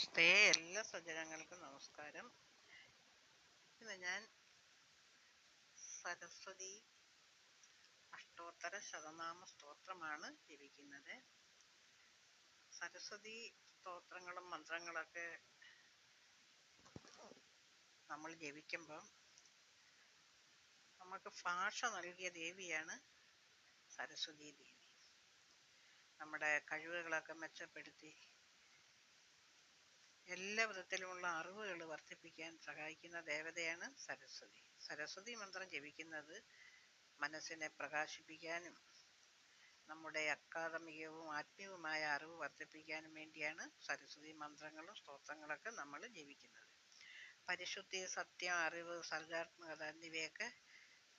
നമസ്തേ എല്ലാ സജ്ജനങ്ങൾക്കും നമസ്കാരം. ഇന്ന് ഞാൻ സരസ്വതി അഷ്ടോത്തര ശതനാമ സ്തോത്രമാണ് ജപിക്കുന്നത് സരസ്വതി സ്തോത്രങ്ങളും മന്ത്രങ്ങളൊക്കെ നമ്മൾ ജപിക്കുമ്പം നമുക്ക് ഭാഷ നൽകിയ ദേവിയാണ് സരസ്വതി ദേവി നമ്മുടെ കഴിവുകളൊക്കെ മെച്ചപ്പെടുത്തി എല്ലാ വിധത്തിലുമുള്ള അറിവുകൾ വർദ്ധിപ്പിക്കാൻ സഹായിക്കുന്ന ദേവതയാണ് സരസ്വതി. സരസ്വതി മന്ത്രം ജപിക്കുന്നത് മനസ്സിനെ പ്രകാശിപ്പിക്കാനും നമ്മുടെ അക്കാദമികവും ആത്മീയവുമായ അറിവ് വർദ്ധിപ്പിക്കാനും വേണ്ടിയാണ് സരസ്വതി മന്ത്രങ്ങളും സ്തോത്രങ്ങളൊക്കെ നമ്മൾ ജപിക്കുന്നത്. പരിശുദ്ധി സത്യം അറിവ് സർഗാത്മകത എന്നിവയൊക്കെ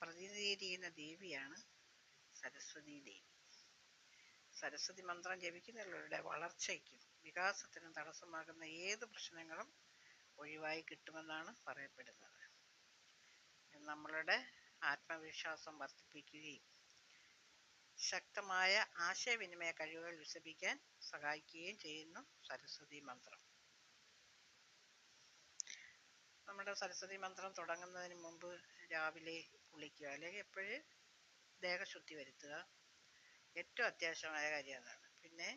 പ്രതിനിധീകരിക്കുന്ന ദേവിയാണ് സരസ്വതി ദേവി. സരസ്വതി മന്ത്രം ജപിക്കുന്നവരുടെ വളർച്ചയ്ക്കും വികാസത്തിനും തടസ്സമാകുന്ന ഏത് പ്രശ്നങ്ങളും ഒഴിവായി കിട്ടുമെന്നാണ് പറയപ്പെടുന്നത്. നമ്മളുടെ ആത്മവിശ്വാസം വർദ്ധിപ്പിക്കുകയും ശക്തമായ ആശയവിനിമയ കഴിവുകൾ വികസിപ്പിക്കാൻ സഹായിക്കുകയും ചെയ്യുന്നു സരസ്വതി മന്ത്രം. നമ്മുടെ സരസ്വതി മന്ത്രം തുടങ്ങുന്നതിന് മുമ്പ് രാവിലെ കുളിക്കുക അല്ലെങ്കിൽ എപ്പോഴും ദേഹശുദ്ധി വരുത്തുക ഏറ്റവും അത്യാവശ്യമായ കാര്യം അതാണ്. പിന്നെ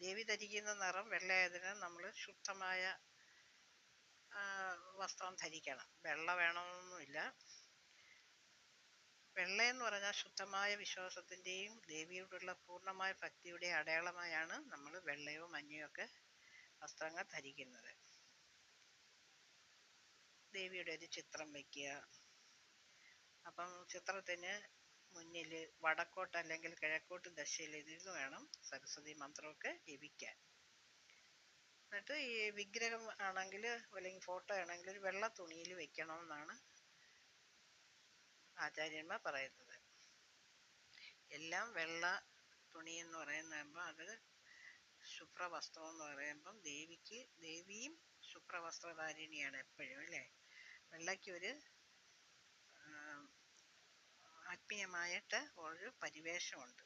ദേവി ധരിക്കുന്ന നിറം വെള്ളയായതിനാൽ നമ്മൾ ശുദ്ധമായ വസ്ത്രം ധരിക്കണം. വെള്ള വേണമെന്നൊന്നുമില്ല. വെള്ളയെന്ന് പറഞ്ഞാൽ ശുദ്ധമായ വിശ്വാസത്തിന്റെയും ദേവിയോടുള്ള പൂർണമായ ഭക്തിയുടെയും അടയാളമായാണ് നമ്മൾ വെള്ളയോ മഞ്ഞയോ ഒക്കെ വസ്ത്രങ്ങൾ ധരിക്കുന്നത്. ദേവിയുടെ ഒരു ചിത്രം വയ്ക്കുക. അപ്പം ചിത്രത്തിന് മുന്നിൽ വടക്കോട്ട് അല്ലെങ്കിൽ കിഴക്കോട്ട് ദശയിൽ ഇരുന്ന് വേണം സരസ്വതി മന്ത്രമൊക്കെ ജപിക്കാൻ എന്നിട്ട് ഈ വിഗ്രഹം ആണെങ്കിൽ അല്ലെങ്കിൽ ഫോട്ടോ ആണെങ്കിൽ ഒരു വെള്ള തുണിയിൽ വെക്കണമെന്നാണ് ആചാര്യന്മാർ പറയുന്നത്. എല്ലാം വെള്ള തുണി എന്ന് പറയുമ്പോൾ അത് ശുഭ്രവസ്ത്രം എന്ന് പറയുമ്പം ദേവിക്ക് ദേവിയും ശുഭ്രവസ്ത്രധാരിണിയാണ് എപ്പോഴും അല്ലേ? വെള്ളയ്ക്ക് ഒരു ആത്മീയമായിട്ട് ഒരു പരിവേഷമുണ്ട്.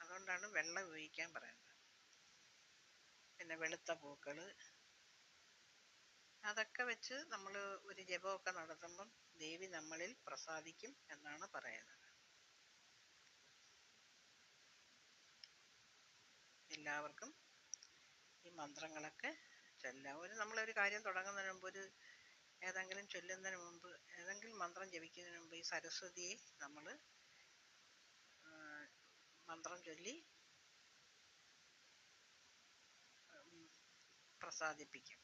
അതുകൊണ്ടാണ് വെള്ളം ഉപയോഗിക്കാൻ പറയുന്നത്. പിന്നെ വെളുത്ത പൂക്കൾ അതൊക്കെ വെച്ച് നമ്മൾ ഒരു ജപമൊക്കെ നടത്തുമ്പം ദേവി നമ്മളിൽ പ്രസാദിക്കും എന്നാണ് പറയുന്നത്. എല്ലാവർക്കും ഈ മന്ത്രങ്ങളൊക്കെ ചൊല്ലാം. ഒരു നമ്മളൊരു കാര്യം തുടങ്ങുന്നതിന് മുമ്പ് ഒരു ഏതെങ്കിലും ചൊല്ലുന്നതിന് മുമ്പ് ഏതെങ്കിലും മന്ത്രം ജപിക്കുന്നതിന് മുമ്പ് ഈ സരസ്വതിയെ നമ്മൾ മന്ത്രം ചൊല്ലി പ്രസാദിപ്പിക്കും.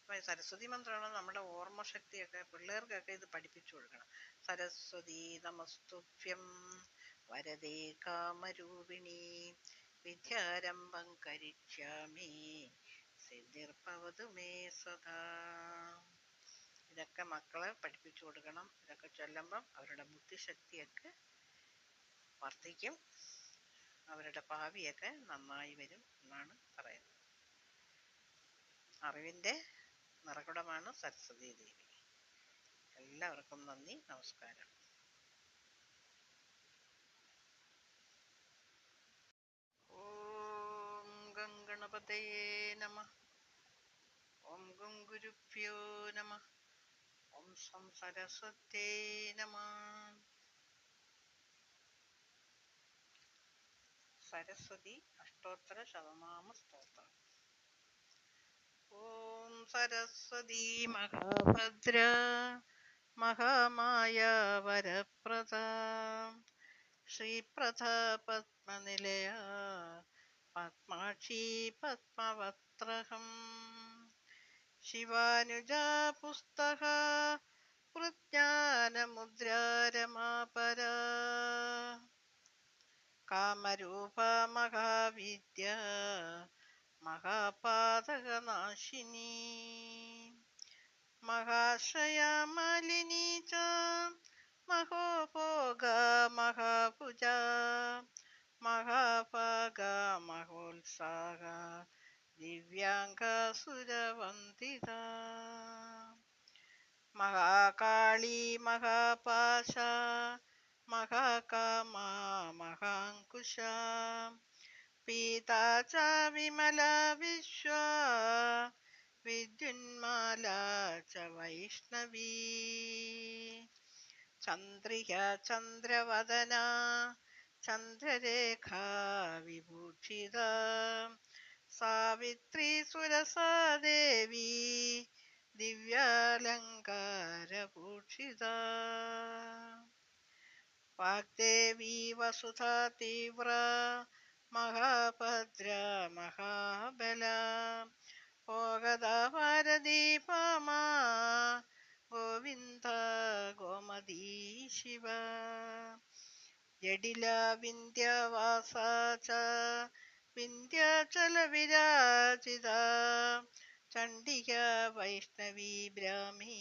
അപ്പം സരസ്വതി മന്ത്രമാണ് നമ്മുടെ ഓർമ്മശക്തിയൊക്കെ പിള്ളേർക്കൊക്കെ ഇത് പഠിപ്പിച്ചു കൊടുക്കണം. സരസ്വതി നമസ്തുഭ്യം വരദേ കാമരൂപിണി വിദ്യാരംഭം കരിഷ്യാമി. സിദ്ധിർഭവതു മേ സദാ. ഇതൊക്കെ മക്കളെ പഠിപ്പിച്ചു കൊടുക്കണം. ഇതൊക്കെ ചൊല്ലുമ്പം അവരുടെ ബുദ്ധിശക്തിയൊക്കെ വർദ്ധിക്കും. അവരുടെ ഭാവിയൊക്കെ നന്നായി വരും എന്നാണ് പറയുന്നത്. അറിവിന്റെ നിറകുടമാണ് സരസ്വതി ദേവി എല്ലാവർക്കും നന്ദി നമസ്കാരം ഓം ഗംഗണപതയേ നമ. ഓം ഗുരുഭ്യോ നമ. ഓം സം സരസ്വത്യേ നമ. സരസ്വതി അഷ്ടോത്തര ശതനാമ സ്തോത്രം. ഓം സരസ്വതി മഹാഭദ്ര മഹാമായ വരപ്രദ ശ്രീപ്രഥ പത്മനിലയ പത്മാക്ഷി പത്മവസ്ത്രഹം ശിവാനുജാ പുസ്തക പ്രജ്ഞാനമുദ്രാരമാപര. കാമരൂപ മഹാവിദ്യ മഹാപാതകനാശിനി. മഹാശ്രയാമാലിനി ച മഹോഭോഗ മഹാഭുജ മഹാഭാഗ മഹോത്സാഹ ദിവ്യാംഗസുരവന്ദിത മഹാകാളി മഹാപാശ മഹാകാമ മഹാങ്കുശ. പീതാ ച വിമല വിശ്വ വിദ്യുന്മാല ച വൈഷ്ണവീ. ചന്ദ്രിക ചന്ദ്രവദന ചന്ദ്രരേഖാവിഭൂഷിത സാവിത്രി സുരസാ ദേവി ദിവ്യാലങ്കാരഭൂഷിത. വാഗ്ദേവി വസുധാ തീവ്ര മഹാഭദ്ര മഹാബല. ഭോഗദാ ഭാരതീ പാമാ ഗോവിന്ദ ഗോമതീ ശിവ. യടില വിന്ധ്യവാസാച വിന്ധ്യാചലവിരാജിത ചണ്ഡിക വൈഷ്ണവി ബ്രാഹ്മി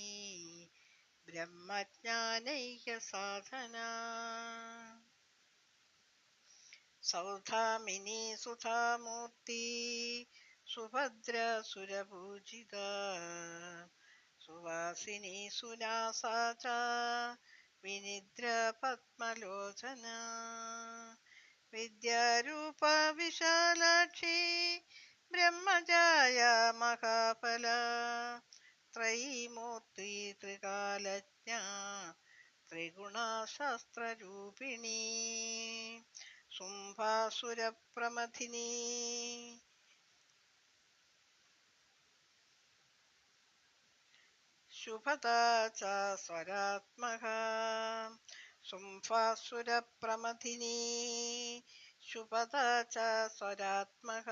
ബ്രഹ്മജ്ഞാനൈക സാധന. സൗധാമിനി സുധാമൂർത്തി സുഭദ്ര സുരപൂജിത സുവാസിനി സുനാസാച വിനിദ്രാപത്മലോചന. വിദ്യാരൂപ വിശാലാക്ഷി ബ്രഹ്മജായ മഹാഫല ത്രൈമൂർത്തി ത്രികാലജ്ഞ ത്രിഗുണാശാസ്ത്രരൂപിണി ശുംഭാസുരപ്രമഥിനീ शुभदा च स्वरात्मः शुम्फासुरप्रमथिनी शुभदा च स्वरात्मः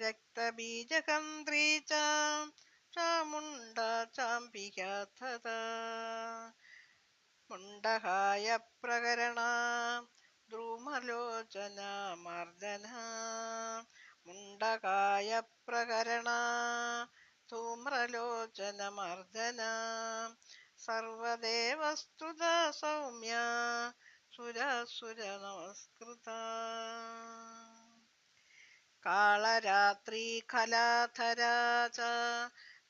रक्तबीजकन्द्री च चामुण्डा चाम्बिकाथदा मुण्डहाय प्रकरणा द्रुमलोचनामर्दना मुण्डकाय प्रकरणा പ്രകരണ ധൂമ്രലോചന മർദ്ദന സർവദേവസ്തുത സൗമ്യ. സുരസുര നമസ്കൃത കാളരാത്രി കലാധരാച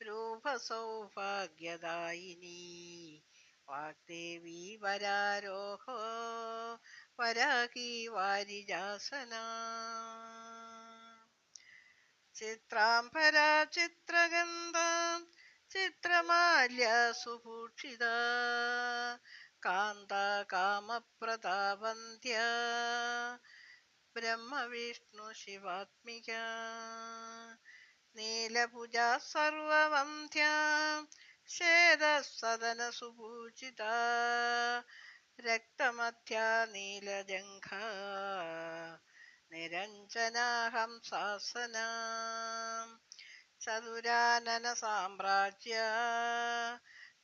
രൂപസൗഭാഗ്യദായിനി. വാഗ്ദേവി വരാരോഹോ. വരാഹി വാരിജാസന. ചിത്രാംബര ചിത്രഗന്ധ ചിത്രമാല്യ സുഭൂഷിത കാന്ത കാമപ്രതാപന്ത്യ ബ്രഹ്മവിഷ്ണു ശിവാത്മിക നീലപൂജ സർവവന്ധ്യ ശേതസദന സുഭൂഷിത രക്തമധ്യ നീലജംഘ നിരഞ്ജനാഹംസാസന. ചതുരാനന സാമ്രാജ്യ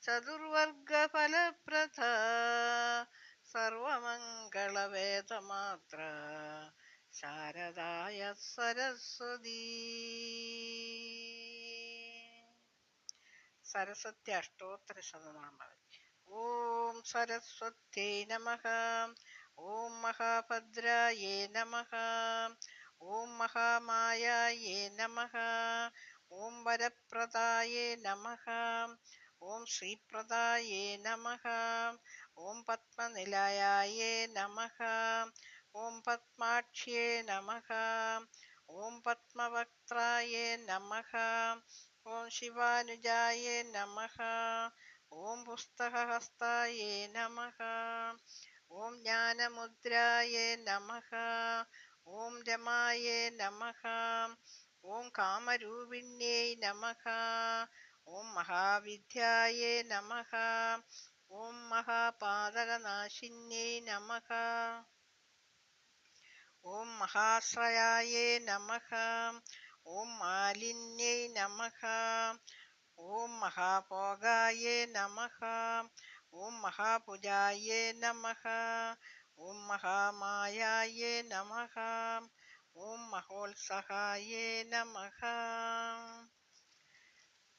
ചതുർവർഗഫലപ്രഥ സർവമംഗളവേദമാത്ര ശാരദായ സരസ്വതി. സരസ്വതി അഷ്ടോത്തര ശതനാമം ഓം സരസ്വത്യൈ നമഃ. ഓം മഹാഭദ്രായേ നമഃ ഓം മഹാമായായേ നമഃ ഓം വരപ്രദായേ നമഃ ഓം ശ്രീപ്രദായേ നമഃ ഓം പത്മനിലയായേ നമഃ ഓം പത്മാക്ഷ്യേ നമഃ ഓം പത്മവക്ത്രായേ നമഃ ഓം ശിവാനുജായേ നമഃ ഓം പുസ്തകഹസ്തായേ നമഃ ഓം ജ്ഞാനമുദ്രായേ നമഃ ഓം രമായേ നമഃ ഓം കാമരൂപിണ്യൈ നമഃ ഓം മഹാവിദ്യായേ നമഃ ഓം മഹാപാതകനാശിന്യൈ നമഃ ഓം മഹാശ്രയായേ നമഃ ഓം മാലിന്യൈ നമഃ ഓം മഹാഭോഗായേ നമഃ ഓം മഹാപുജായേ നമഃ ഓം മഹാമായായേ നമഃ ഓം മഹോത്സഹായേ നമഃ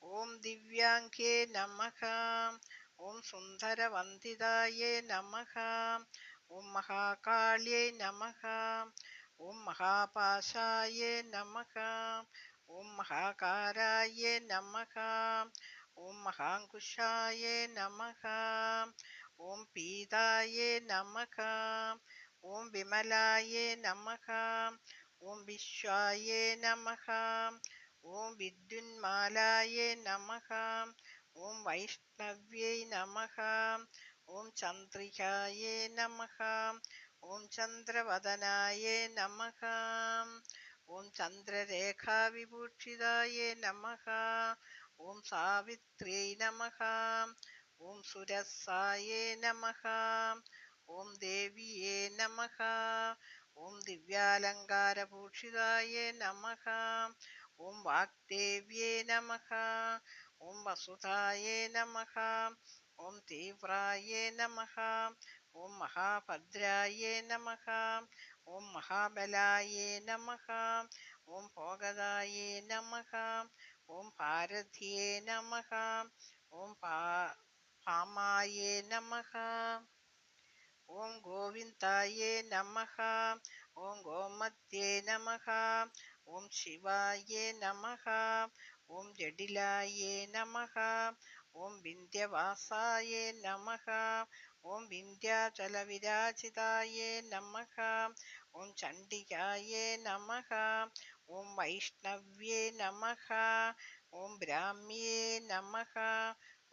ഓം ദിവ്യാംഗേ നമഃ ഓം സുന്ദരവന്ദിതായേ നമഃ ഓം മഹാകാള്യേ നമഃ ഓം മഹാപാശായേ നമഃ ഓം മഹാകാരായേ നമഃ ഓം മഹാങ്കുശായേ നമഃ ഓം പീതായേ നമഃ ഓം വിമലായേ നമഃ ഓം വിശ്വായേ നമഃ ഓം വിദ്യുന്മാലായേ നമഃ ഓം വൈഷ്ണവ്യൈ നമഃ ഓം ചന്ദ്രികായേ നമഃ ഓം ചന്ദ്രവദനായേ നമഃ ഓം ചന്ദ്രരേഖാവിഭൂഷിതായേ നമഃ ഓം സാവിത്ര്यै നമഃ. ഓം സുരസായേ നമഃ. ഓം ദേവിയേ നമഃ. ഓം ദിവ്യാലങ്കാരഭൂഷിതായേ നമഃ. ഓം വാഗ്ദേവ്യേ നമഃ. ഓം വസുധായേ നമഃ. ഓം തീവ്രായേ നമഃ. ഓം മഹാഭദ്രായേ നമഃ. ഓം മഹാബലായേ നമഃ. ഓം ഭോഗതായേ നമഃ. ഓം ഭാരധ്യേ നമഃ ഓം ഭാമായേ നമഃ ഓം ഗോവിന്ദായേ നമഃ ഓം ഗോമത്യേ നമഃ ഓം ശിവായേ നമഃ ഓം ജഡിലായേ നമഃ ഓം വിന്ധ്യവാസായേ നമഃ ഓം വിന്ധ്യാചലവിരാജിതായേ നമഃ ഓം ചണ്ഡികായേ നമഃ ഓം വൈഷ്ണവ്യേ നമഃ ഓം ബ്രാഹ്മ്യേ നമഃ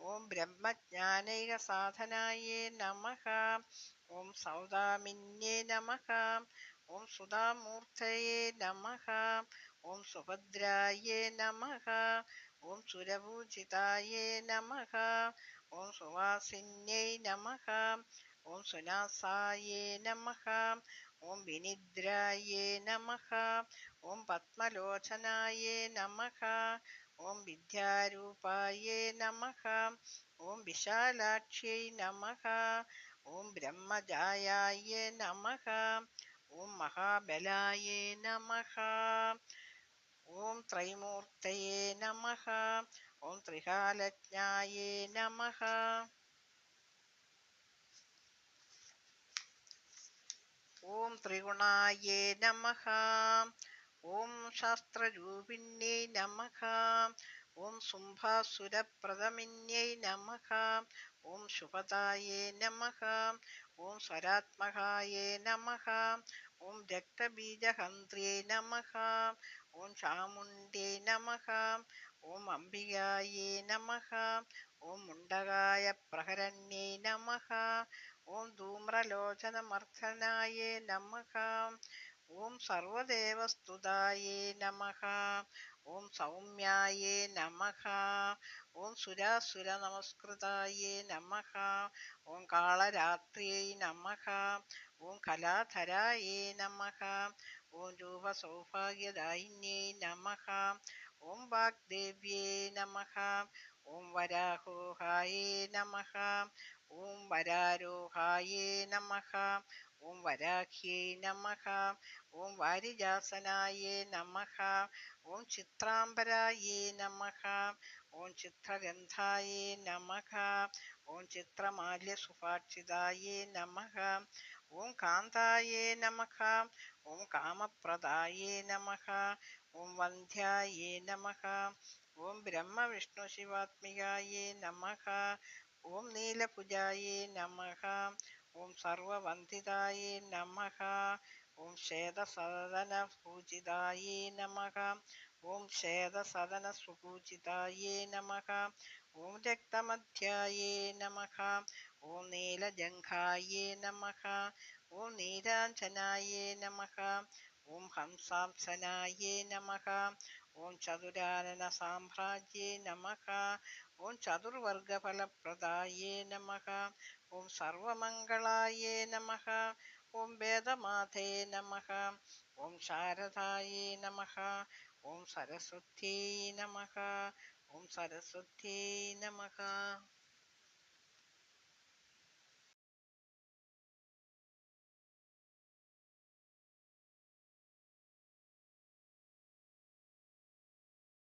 ഓം ബ്രഹ്മജ്ഞാനൈക സാധനായേ നമഃ ഓം സൗദാമിന്യേ നമഃ ഓം സുധാമൂർത്തയേ നമഃ ഓം സുഭദ്രായേ നമഃ ഓം സുരപൂജിതായേ നമഃ ഓം സുവാസിന്യൈ നമഃ ഓം സുനാസായേ നമഃ ഓം വിനിദ്രായേ നമഃ ഓം പത്മലോചനായേ നമഃ. ഓം വിദ്യാരൂപായേ നമഃ. ഓം വിശാലാക്ഷ്यै നമഃ. ഓം ബ്രഹ്മജായായേ നമഃ. ഓം മഹാബലായേ നമഃ. ഓം ത്രൈമൂർത്തയേ നമഃ. ഓം ത്രികാലജ്ഞായേ നമഃ. ഓം ത്രിഗുണായേ നമഃ. ഓം ശാസ്ത്രരൂപിണ്യൈ നമഃ. ഓം ശുംഭാസുരപ്രദമിന്യൈ നമഃ. ഓം ശുഭതായേ നമഃ. ഓം സ്വരാത്മകായേ നമഃ. ഓം രക്തബീജഹന്ത്രിയൈ നമഃ. ഓം ചാമുണ്ഡ്यै നമഃ. ഓം അംബികായേ നമഃ. ഓം മുണ്ടകായ പ്രഹരണ്യൈ നമഃ. ഓം ധൂമ്രലോചനമർദ്ദനായേ നമഃ. ഓം സർവദേവസ്തുതായേ നമ. ഓം സൗമ്യായേ നമ. ഓം സുരാസുര നമസ്കൃതായേ നമ. ഓം കാളരാത്രിയേ നമ. ഓം കലാധരായേ നമ. ഓം രൂപസൗഭാഗ്യദായിന്യേ നമ. ഓം വാഗ്ദേവ്യേ നമ. ഓം വരാഹോഹായേ നമ. ഓം വരാരോഹായേ നമഃ. ഓം വരാഹ്യൈ നമഃ. ഓം വാരിജാസനായേ നമഃ. ഓം ചിത്രാംബരായേ നമഃ. ഓം ചിത്രഗന്ധായേ നമഃ. ഓം ചിത്രമാല്യസുഭാക്ഷിതായേ നമഃ. ഓം കാന്തായേ നമഃ. ഓം കാമപ്രദായേ നമഃ. ഓം വന്ധ്യായേ നമഃ. ഓം ബ്രഹ്മവിഷ്ണുശിവാത്മികായേ നമഃ. ഓം നീലഭുജായേ നമഃ. ഓം സർവവന്ദിതായേ നമഃ. ഓം ശ്വേതസദനപൂജിതായേ നമഃ. ഓം ശ്വേതസദനസുപൂജിതായേ നമഃ. ഓം രക്തമധ്യായേ നമഃ. ഓം നീലജംഘായേ നമഃ. ഓം നീരാഞ്ജനായേ നമഃ. ഓം ഹംസാംസനായേ നമഃ. ഓം ചതുരാനന സാമ്രാജ്യേ നമഃ. ഓം ചതുർവർഗഫലപ്രദായേ നമഃ. ഓം സർവമംഗളായേ നമഃ. ഓം വേദമാധേ നമഃ. ഓം ശാരദായേ നമഃ. ഓം സരസ്വത്യേ നമഃ. ഓം സരസ്വത്യേ നമഃ.